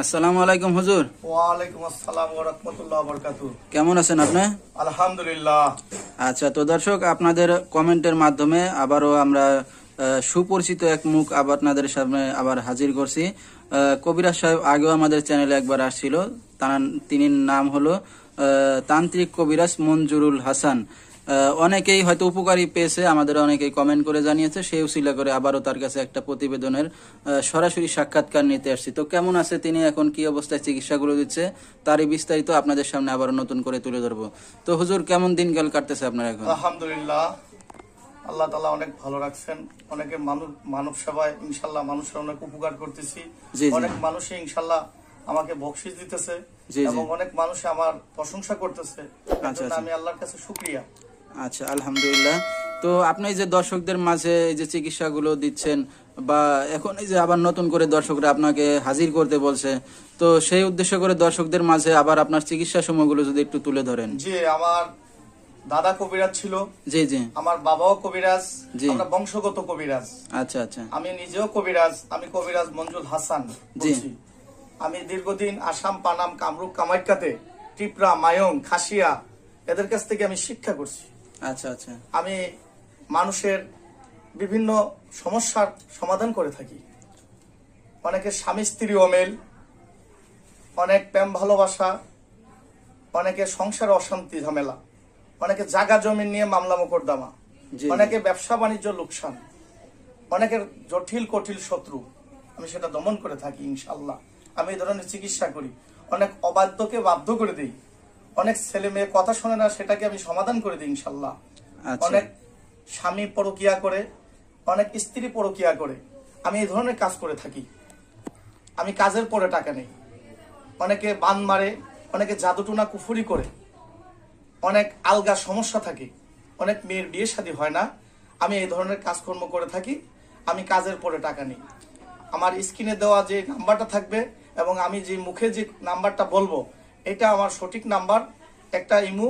আসসালামু আলাইকুম হুজুর। ওয়ালাইকুম আসসালাম ওয়া রাহমাতুল্লাহি ওয়া বারাকাতুহু। কেমন আছেন আপনি? আলহামদুলিল্লাহ। আচ্ছা তো দর্শক আপনাদের কমেন্টের মাধ্যমে আবারও আমরা সুপরিচিত এক মুখ আবার আপনাদের সামনে আবার হাজির করছি। কবিরাজ সাহেব আগেও আমাদের চ্যানেলে একবার আসছিল। তার তিনি নাম হলো তান্ত্রিক কবিরাজ মঞ্জুরুল হাসান। অনেকেই হয়তো উপকারী পেয়েছে আমাদের অনেকেই কমেন্ট করে জানিয়েছে সেই উসিলা করে আবারও তার কাছে একটা প্রতিবেদনের সরাসরি সাক্ষাৎকার নিতে আসছি। তো কেমন আছে তিনি? এখন কি অবস্থায় চিকিৎসাগুলো দিচ্ছে? তারই বিস্তারিত আপনাদের সামনে আবার নতুন করে তুলে ধরবো। তো হুজুর কেমন দিনকাল কাটতেছে আপনার এখন? আলহামদুলিল্লাহ। আল্লাহ তাআলা অনেক ভালো রাখছেন। অনেকে মানুষ মানব সেবায় ইনশাআল্লাহ মানুষের অনেক উপকার করতেছি। অনেক মানুষই ইনশাল্লাহ আমাকে বকশিস দিতেছে। এবং অনেক মানুষ আমার প্রশংসা করতেছে। আচ্ছা, আচ্ছা। আমি আল্লাহর কাছে শুকরিয়া। আচ্ছা আলহামদুলিল্লাহ। তো আপনি যে দর্শকদের মাঝে এই যে চিকিৎসাগুলো দিচ্ছেন বা এখন এই যে আবার নতুন করে দর্শকরা আপনাকে হাজির করতে বলছে তো সেই উদ্দেশ্য করে দর্শকদের মাঝে আবার আপনার চিকিৎসা সময়গুলো যদি একটু তুলে ধরেন। যে আমার দাদা কবিরাজ ছিল জি জি। আমার বাবাও কবিরাজ জি। আমরা বংশগত কবিরাজ। আচ্ছা আচ্ছা। আমি নিজেও কবিরাজ আমি কবিরাজ মঞ্জুল হাসান জি। আমি দীর্ঘদিন আসাম পানাম কামরূপ কামাখ্যাতে ত্রিপুরা মায়ং খাসিয়া এদের কাছ থেকে আমি শিক্ষা করছি। আচ্ছা আচ্ছা। আমি মানুষের বিভিন্ন সমস্যার সমাধান করে থাকি। অনেকে স্বামী স্ত্রী অমেল অনেক প্রেম ভালোবাসা অনেকে সংসার অশান্তি ঝামেলা অনেকে জাগা জমি নিয়ে মামলা মোকদ্দমা। অনেকে ব্যবসা বাণিজ্য লোকসান অনেকের জটিল কঠিল শত্রু। আমি সেটা দমন করে থাকি ইনশাল্লাহ আমি এই ধরনের চিকিৎসা করি। অনেক অবাধ্যকে বাধ্য করে দিই। অনেক ছেলে মেয়ে কথা শোনে না সেটাকে আমি সমাধান করে দিই ইনশাল্লাহ। আচ্ছা। অনেক স্বামী পরকিয়া করে অনেক স্ত্রী পরকিয়া করে। আমি এই ধরনের কাজ করে থাকি। আমি কাজের পরে টাকা নেই। অনেকে বান মারে অনেকে জাদুটুনা কুফুরি করে। অনেক আলগা সমস্যা থাকে। অনেক মেয়ের বিয়ে শাদী হয় না। আমি এই ধরনের কাজকর্ম করে থাকি। আমি কাজের পরে টাকা নিই। আমার স্ক্রিনে দেওয়া যে নাম্বারটা থাকবে এবং আমি যে মুখে যে নাম্বারটা বলব এটা আমার সঠিক নাম্বার একটা ইমু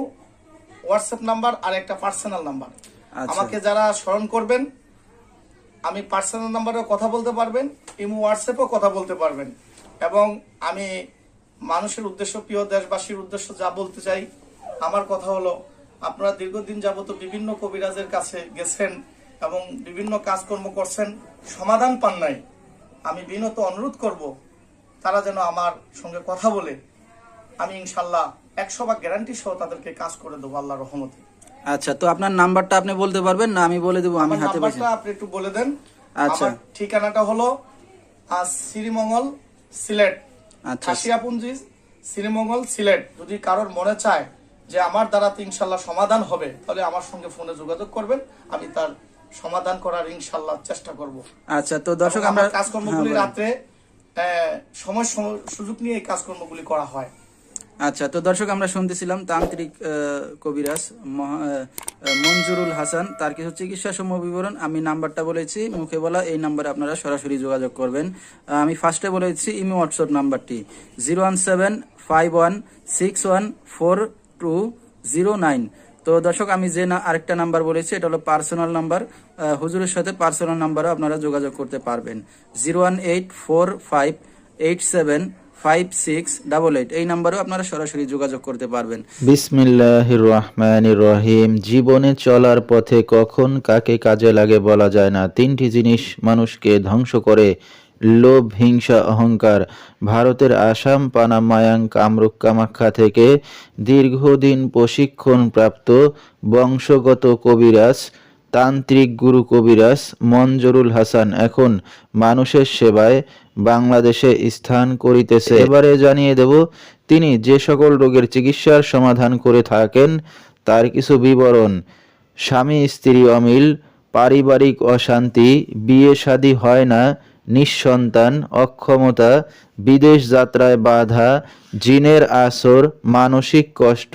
হোয়াটসঅ্যাপ নাম্বার আর একটা পার্সোনাল নাম্বার। আচ্ছা। আমাকে যারা স্মরণ করবেন আমি পার্সোনাল নাম্বারেও কথা বলতে পারবেন ইমো হোয়াটসঅ্যাপেও কথা বলতে পারবেন। এবং আমি মানুষের উদ্দেশ্য প্রিয় দেশবাসীর উদ্দেশ্য যা বলতে চাই আমার কথা হলো আপনারা দীর্ঘদিন যাবত বিভিন্ন কবিরাজের কাছে গেছেন এবং বিভিন্ন কাজকর্ম করছেন সমাধান পান নাই। আমি বিনত অনুরোধ করব তারা যেন আমার সঙ্গে কথা বলে আমি ইনশাল্লাহ একশো বা গ্যারান্টি সহ তাদেরকে কাজ করে দেবো আল্লাহ রহমতে। আচ্ছা তো আপনার নাম্বারটা আপনি বলতে পারবেন? না আমি বলে দেবো আমি হাতে নাম্বারটা আপনি একটু বলে দেন। আচ্ছা। ঠিকানাটা হলো শ্রীমঙ্গল সিলেট। আচ্ছা। খাসিয়াপুঞ্জি শ্রীমঙ্গল সিলেট। যদি কারোর মনে চায় যে আমার দ্বারা তো ইনশাল্লাহ সমাধান হবে তাহলে আমার সঙ্গে ফোনে যোগাযোগ করবেন আমি তার সমাধান করার ইনশাল্লাহ চেষ্টা করব। আচ্ছা তো দর্শক আমরা কাজকর্মগুলি হ্যাঁ, আহ, সময় সুযোগ নিয়ে এই কাজকর্মগুলি করা হয়। আচ্ছা তো দর্শক, আমরা শুনতেছিলাম তান্ত্রিক কবিরাজ মঞ্জুরুল হাসান, তার কিছু চিকিৎসা সমূহ বিবরণ। আমি নাম্বারটা বলেছি, মুখে বলা, এই নাম্বারে আপনারা সরাসরি যোগাযোগ করবেন। আমি ফার্স্টে বলেছি, ইমি, হোয়াটসঅ্যাপ নাম্বারটি, zero one seven five one six one four two zero nine. তো দর্শক, আমি যে না, আরেকটা নাম্বার বলেছি, এটা হলো পার্সোনাল নাম্বার। হুজুরের সাথে পার্সোনাল নাম্বারও আপনারা যোগাযোগ করতে পারবেন। Zero one eight four five eight seven five six double eight এই নাম্বারেও আপনারা সরাসরি যোগাযোগ করতে পারবেন। বিসমিল্লাহির রহমানির রহিম জীবনে চলার পথে কখন কাকে কাজে লাগে বলা যায় না। তিনটি জিনিস মানুষকে ধ্বংস করে। লোভ, হিংসা, অহংকার। ভারতের আসাম পানামায়াং কামরূপ, কামাখ্যা থেকে দীর্ঘদিন প্রশিক্ষণ প্রাপ্ত বংশগত কবিরাজ তান্ত্রিক গুরু কবিরাজ মঞ্জুরুল হাসান এখন মানুষের সেবায় বাংলাদেশে স্থান করিতেছে। এবারে জানিয়ে দেব, তিনি যে সকল রোগের চিকিৎসার সমাধান করে থাকেন, তার কিছু বিবরণ। স্বামী, স্ত্রী অমিল, পারিবারিক অশান্তি, বিয়ে শাদী হয় না, নিঃসন্তান, অক্ষমতা, বিদেশ যাত্রায় বাধা, জিনের আসর, মানসিক কষ্ট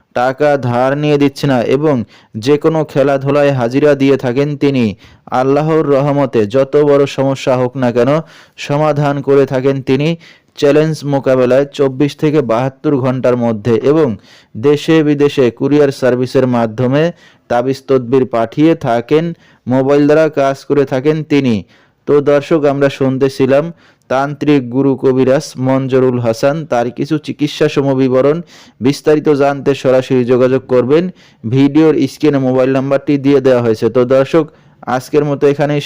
টাকা ধার নিয়ে দিচ্ছে না এবং যে কোনো খেলাধুলায় হাজিরা দিয়ে থাকেন তিনি। আল্লাহর রহমতে যত বড় সমস্যা হোক না কেন সমাধান করে থাকেন তিনি চ্যালেঞ্জ মোকাবেলায় চব্বিশ থেকে বাহাত্তর ঘণ্টার মধ্যে এবং দেশে বিদেশে কুরিয়ার সার্ভিসের মাধ্যমে তাবিজ তদবির পাঠিয়ে থাকেন, মোবাইল দ্বারা কাজ করে থাকেন তিনি। তো দর্শক, আমরা শুনতেছিলাম তান্ত্রিক গুরু কবিরাজ মঞ্জরুল হাসান, তার কিছু চিকিৎসা সমবিবরণ বিস্তারিত জানতে সরাসরি যোগাযোগ করবেন। ভিডিওর স্ক্রিনে মোবাইল নাম্বারটি দিয়ে দেওয়া হয়েছে। তো দর্শক, আজকের মতো এখানেই